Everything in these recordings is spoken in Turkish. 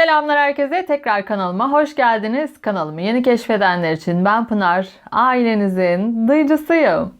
Selamlar herkese. Tekrar kanalıma hoş geldiniz. Kanalımı yeni keşfedenler için ben Pınar. Ailenizin dayıcısıyım.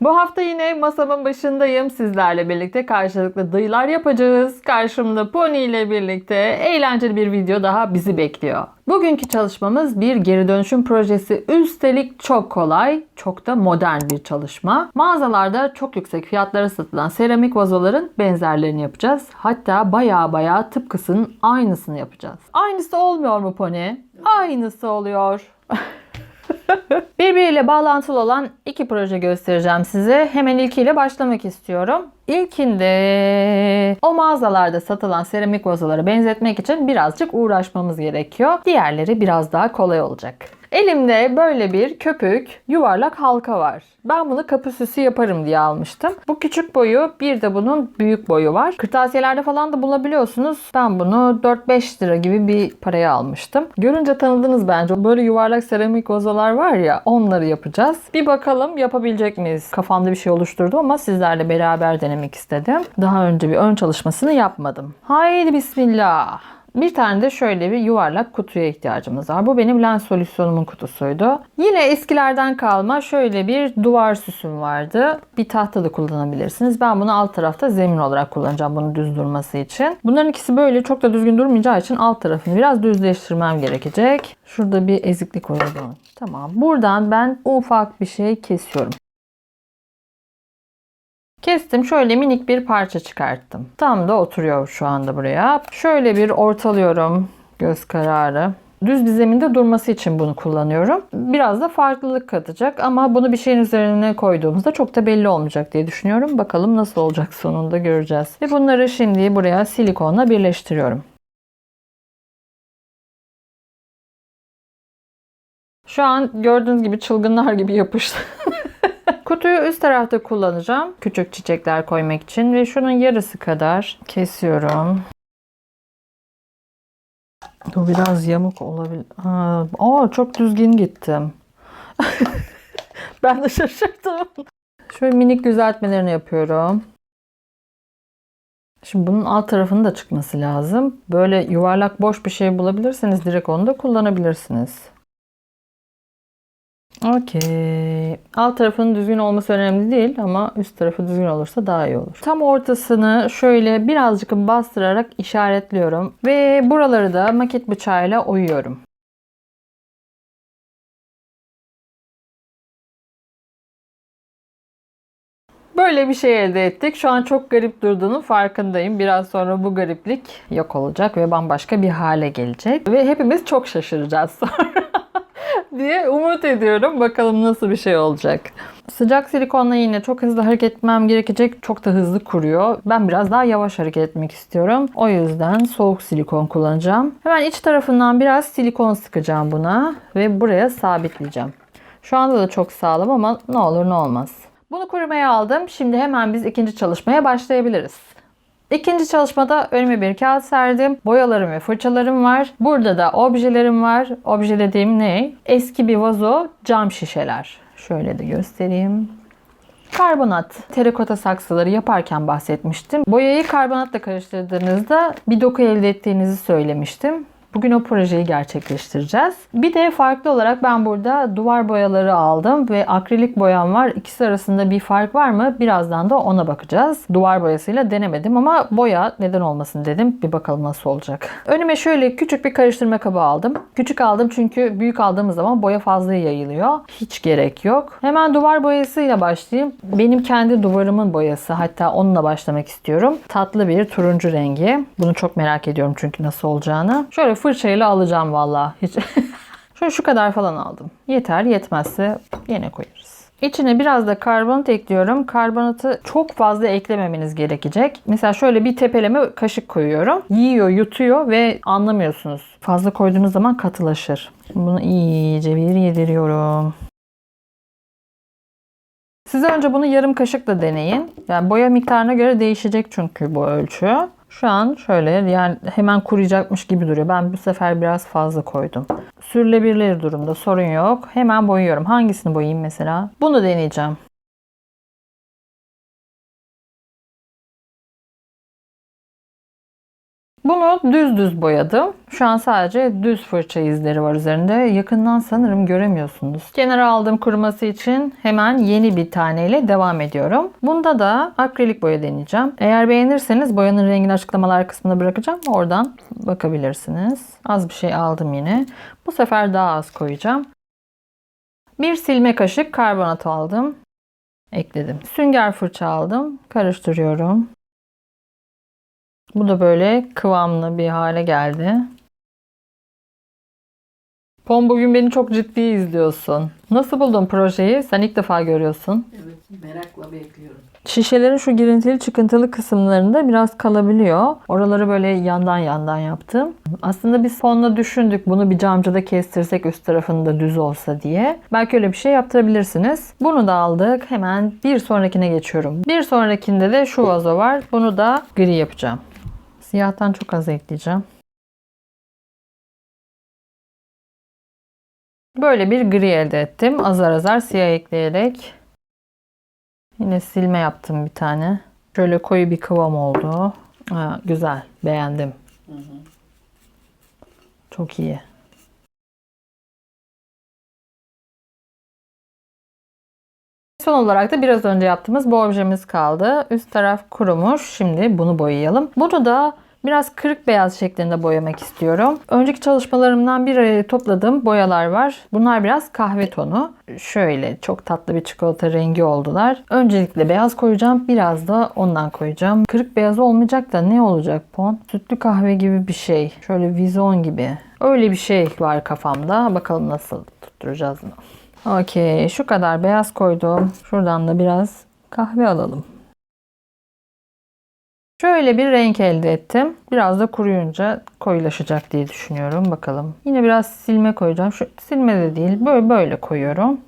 Bu hafta yine masamın başındayım. Sizlerle birlikte karşılıklı dıyılar yapacağız. Karşımda Pony ile birlikte eğlenceli bir video daha bizi bekliyor. Bugünkü çalışmamız bir geri dönüşüm projesi. Üstelik çok kolay, çok da modern bir çalışma. Mağazalarda çok yüksek fiyatlara satılan seramik vazoların benzerlerini yapacağız. Hatta baya baya tıpkısının aynısını yapacağız. Aynısı olmuyor mu Pony? Aynısı oluyor. Birbiriyle bağlantılı olan iki proje göstereceğim size. Hemen ilkiyle başlamak istiyorum. İlkinde o mağazalarda satılan seramik vazolara benzetmek için birazcık uğraşmamız gerekiyor. Diğerleri biraz daha kolay olacak. Elimde böyle bir köpük yuvarlak halka var. Ben bunu kapı süsü yaparım diye almıştım. Bu küçük boyu bir de bunun büyük boyu var. Kırtasiyelerde falan da bulabiliyorsunuz. Ben bunu 4-5 lira gibi bir paraya almıştım. Görünce tanıdınız bence. Böyle yuvarlak seramik vazolar var ya onları yapacağız. Bir bakalım yapabilecek miyiz? Kafamda bir şey oluşturdu ama sizlerle beraber denemek istedim. Daha önce bir ön çalışmasını yapmadım. Haydi bismillah. Bir tane de şöyle bir yuvarlak kutuya ihtiyacımız var. Bu benim lens solüsyonumun kutusuydu. Yine eskilerden kalma şöyle bir duvar süsüm vardı. Bir tahta da kullanabilirsiniz. Ben bunu alt tarafta zemin olarak kullanacağım bunu düz durması için. Bunların ikisi böyle çok da düzgün durmayacağı için alt tarafını biraz düzleştirmem gerekecek. Şurada bir eziklik oldu. Tamam. Buradan ben ufak bir şey kesiyorum. Kestim. Şöyle minik bir parça çıkarttım. Tam da oturuyor şu anda buraya. Şöyle bir ortalıyorum göz kararı. Düz bir zeminde durması için bunu kullanıyorum. Biraz da farklılık katacak ama bunu bir şeyin üzerine koyduğumuzda çok da belli olmayacak diye düşünüyorum. Bakalım nasıl olacak sonunda göreceğiz. Ve bunları şimdi buraya silikonla birleştiriyorum. Şu an gördüğünüz gibi çılgınlar gibi yapıştı. Kutuyu üst tarafta kullanacağım. Küçük çiçekler koymak için ve şunun yarısı kadar kesiyorum. Bu biraz yamuk olabilir. Aa, çok düzgün gittim. ben de şaşırdım. Şöyle minik düzeltmelerini yapıyorum. Şimdi bunun alt tarafının da çıkması lazım. Böyle yuvarlak boş bir şey bulabilirseniz direkt onu da kullanabilirsiniz. Okey. Alt tarafının düzgün olması önemli değil ama üst tarafı düzgün olursa daha iyi olur. Tam ortasını şöyle birazcık bastırarak işaretliyorum. Ve buraları da maket bıçağıyla oyuyorum. Böyle bir şey elde ettik. Şu an çok garip durduğunun farkındayım. Biraz sonra bu gariplik yok olacak ve bambaşka bir hale gelecek. Ve hepimiz çok şaşıracağız sonra diye umut ediyorum. Bakalım nasıl bir şey olacak. Sıcak silikonla yine çok hızlı hareket etmem gerekecek. Çok da hızlı kuruyor. Ben biraz daha yavaş hareket etmek istiyorum. O yüzden soğuk silikon kullanacağım. Hemen iç tarafından biraz silikon sıkacağım buna. Ve buraya sabitleyeceğim. Şu anda da çok sağlam ama ne olur ne olmaz. Bunu kurumaya aldım. Şimdi hemen biz ikinci çalışmaya başlayabiliriz. İkinci çalışmada önüme bir kağıt serdim. Boyalarım ve fırçalarım var. Burada da objelerim var. Obje dediğim ne? Eski bir vazo, cam şişeler. Şöyle de göstereyim. Karbonat, terakota saksıları yaparken bahsetmiştim. Boyayı karbonatla karıştırdığınızda bir doku elde ettiğinizi söylemiştim. Bugün o projeyi gerçekleştireceğiz. Bir de farklı olarak ben burada duvar boyaları aldım ve akrilik boyam var. İkisi arasında bir fark var mı? Birazdan da ona bakacağız. Duvar boyasıyla denemedim ama boya neden olmasın dedim. Bir bakalım nasıl olacak. Önüme şöyle küçük bir karıştırma kabı aldım. Küçük aldım çünkü büyük aldığımız zaman boya fazla yayılıyor. Hiç gerek yok. Hemen duvar boyasıyla başlayayım. Benim kendi duvarımın boyası. Hatta onunla başlamak istiyorum. Tatlı bir turuncu rengi. Bunu çok merak ediyorum çünkü nasıl olacağını. Şöyle fırçayla alacağım valla. Hiç Şöyle şu kadar falan aldım. Yeter yetmezse yine koyarız. İçine biraz da karbonat ekliyorum. Karbonatı çok fazla eklememeniz gerekecek. Mesela şöyle bir tepeleme kaşık koyuyorum. Yiyor, yutuyor ve anlamıyorsunuz. Fazla koyduğunuz zaman katılaşır. Bunu iyice bir yediriyorum. Size önce bunu yarım kaşıkla deneyin. Yani boya miktarına göre değişecek çünkü bu ölçü. Şu an şöyle yani hemen kuruyacakmış gibi duruyor. Ben bu sefer biraz fazla koydum. Sürülebilir durumda sorun yok. Hemen boyuyorum. Hangisini boyayayım mesela? Bunu deneyeceğim. Bunu düz düz boyadım. Şu an sadece düz fırça izleri var üzerinde. Yakından sanırım göremiyorsunuz. Kenara aldığım kuruması için hemen yeni bir taneyle devam ediyorum. Bunda da akrilik boya deneyeceğim. Eğer beğenirseniz boyanın rengini açıklamalar kısmına bırakacağım. Oradan bakabilirsiniz. Az bir şey aldım yine. Bu sefer daha az koyacağım. Bir silme kaşık karbonat aldım. Ekledim. Sünger fırça aldım. Karıştırıyorum. Bu da böyle kıvamlı bir hale geldi. Pom bugün beni çok ciddi izliyorsun. Nasıl buldun projeyi? Sen ilk defa görüyorsun. Evet, merakla bekliyorum. Şişelerin şu girintili çıkıntılı kısımlarında biraz kalabiliyor. Oraları böyle yandan yandan yaptım. Aslında biz fonla düşündük bunu bir camcıda kestirsek üst tarafında düz olsa diye. Belki öyle bir şey yaptırabilirsiniz. Bunu da aldık. Hemen bir sonrakine geçiyorum. Bir sonrakinde de şu vazo var. Bunu da gri yapacağım. Siyahtan çok az ekleyeceğim. Böyle bir gri elde ettim. Azar azar siyah ekleyerek. Yine silme yaptım bir tane. Şöyle koyu bir kıvam oldu. Ha, güzel. Beğendim. Hı hı. Çok iyi. Son olarak da biraz önce yaptığımız bu objemiz kaldı. Üst taraf kurumuş. Şimdi bunu boyayalım. Bunu da biraz kırık beyaz şeklinde boyamak istiyorum. Önceki çalışmalarımdan bir araya topladığım boyalar var. Bunlar biraz kahve tonu. Şöyle çok tatlı bir çikolata rengi oldular. Öncelikle beyaz koyacağım. Biraz da ondan koyacağım. Kırık beyaz olmayacak da ne olacak pon? Sütlü kahve gibi bir şey. Şöyle vizon gibi. Öyle bir şey var kafamda. Bakalım nasıl tutturacağız bunu. Okey. Şu kadar beyaz koydum. Şuradan da biraz kahve alalım. Şöyle bir renk elde ettim. Biraz da kuruyunca koyulaşacak diye düşünüyorum. Bakalım. Yine biraz silme koyacağım. Şu silme de değil. Böyle böyle koyuyorum.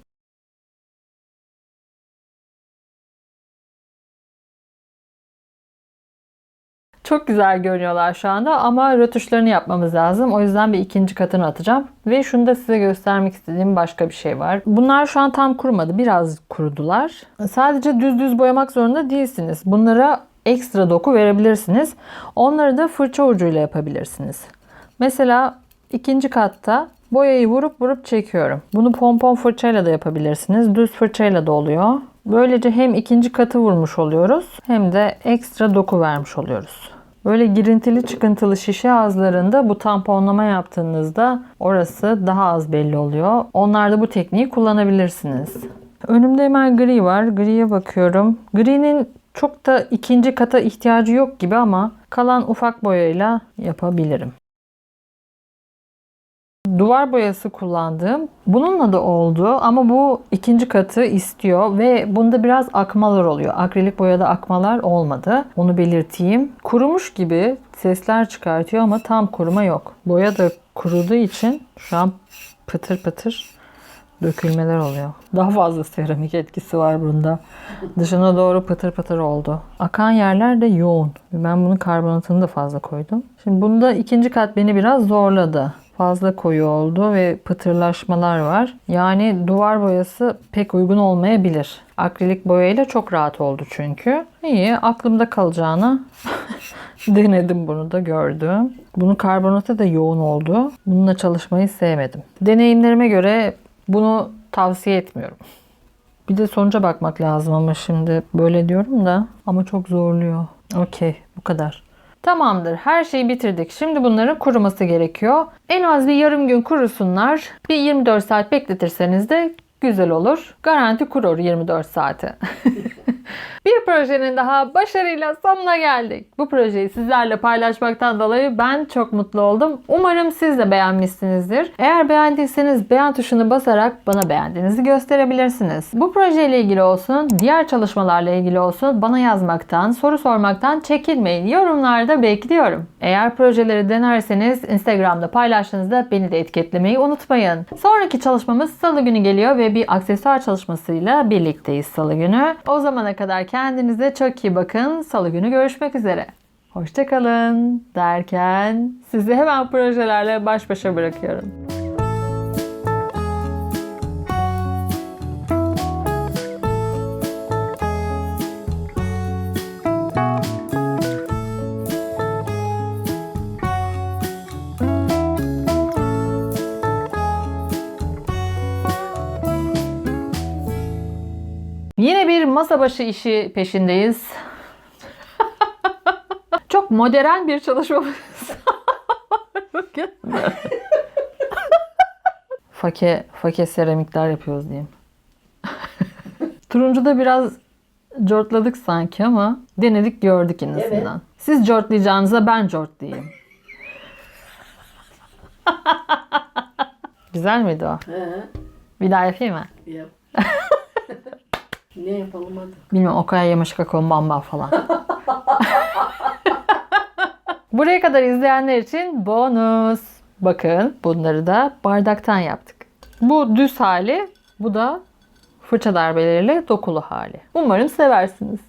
Çok güzel görünüyorlar şu anda ama rötuşlarını yapmamız lazım. O yüzden bir ikinci katını atacağım. Ve şunu da size göstermek istediğim başka bir şey var. Bunlar şu an tam kurumadı. Biraz kurudular. Sadece düz düz boyamak zorunda değilsiniz. Bunlara ekstra doku verebilirsiniz. Onları da fırça ucuyla yapabilirsiniz. Mesela ikinci katta boyayı vurup vurup çekiyorum. Bunu pompon fırçayla da yapabilirsiniz. Düz fırçayla da oluyor. Böylece hem ikinci katı vurmuş oluyoruz hem de ekstra doku vermiş oluyoruz. Böyle girintili çıkıntılı şişe ağızlarında bu tamponlama yaptığınızda orası daha az belli oluyor. Onlarda bu tekniği kullanabilirsiniz. Önümde hemen gri var. Griye bakıyorum. Gri'nin çok da ikinci kata ihtiyacı yok gibi ama kalan ufak boyayla yapabilirim. Duvar boyası kullandım. Bununla da oldu ama bu ikinci katı istiyor ve bunda biraz akmalar oluyor. Akrilik boyada akmalar olmadı. Onu belirteyim. Kurumuş gibi sesler çıkartıyor ama tam kuruma yok. Boya da kuruduğu için şu an pıtır pıtır dökülmeler oluyor. Daha fazla seramik etkisi var bunda. Dışına doğru pıtır pıtır oldu. Akan yerler de yoğun. Ben bunun karbonatını da fazla koydum. Şimdi bunda ikinci kat beni biraz zorladı. Fazla koyu oldu ve pıtırlaşmalar var. Yani duvar boyası pek uygun olmayabilir. Akrilik boyayla çok rahat oldu çünkü. İyi aklımda kalacağını denedim bunu da gördüm. Bunun karbonatı da yoğun oldu. Bununla çalışmayı sevmedim. Deneyimlerime göre bunu tavsiye etmiyorum. Bir de sonuca bakmak lazım ama şimdi böyle diyorum da ama çok zorluyor. Okey bu kadar. Tamamdır. Her şeyi bitirdik. Şimdi bunların kuruması gerekiyor. En az bir yarım gün kurusunlar. Bir 24 saat bekletirseniz de güzel olur. Garanti kurur 24 saati. bir projenin daha başarıyla sonuna geldik. Bu projeyi sizlerle paylaşmaktan dolayı ben çok mutlu oldum. Umarım siz de beğenmişsinizdir. Eğer beğendiyseniz beğen tuşunu basarak bana beğendiğinizi gösterebilirsiniz. Bu projeyle ilgili olsun, diğer çalışmalarla ilgili olsun bana yazmaktan, soru sormaktan çekinmeyin. Yorumlarda bekliyorum. Eğer projeleri denerseniz Instagram'da paylaştığınızda beni de etiketlemeyi unutmayın. Sonraki çalışmamız salı günü geliyor ve bir aksesuar çalışmasıyla birlikteyiz salı günü. O zamana kadar kendinize çok iyi bakın. Salı günü görüşmek üzere. Hoşçakalın derken sizi hemen projelerle baş başa bırakıyorum. Masa başı işi peşindeyiz. Çok modern bir çalışmamız. Fake, fake seramikler yapıyoruz diyeyim. Turuncuda biraz cortladık sanki ama denedik gördük en azından. Evet. Siz cortlayacağınıza ben cortlayayım. Güzel miydi o? He, Bir daha yapayım mı? yap. Ne yapalım hadi. Bilmiyorum o kadar yamaşık kakao bamba falan. Buraya kadar izleyenler için bonus. Bakın bunları da bardaktan yaptık. Bu düz hali, bu da fırça darbeleriyle dokulu hali. Umarım seversiniz.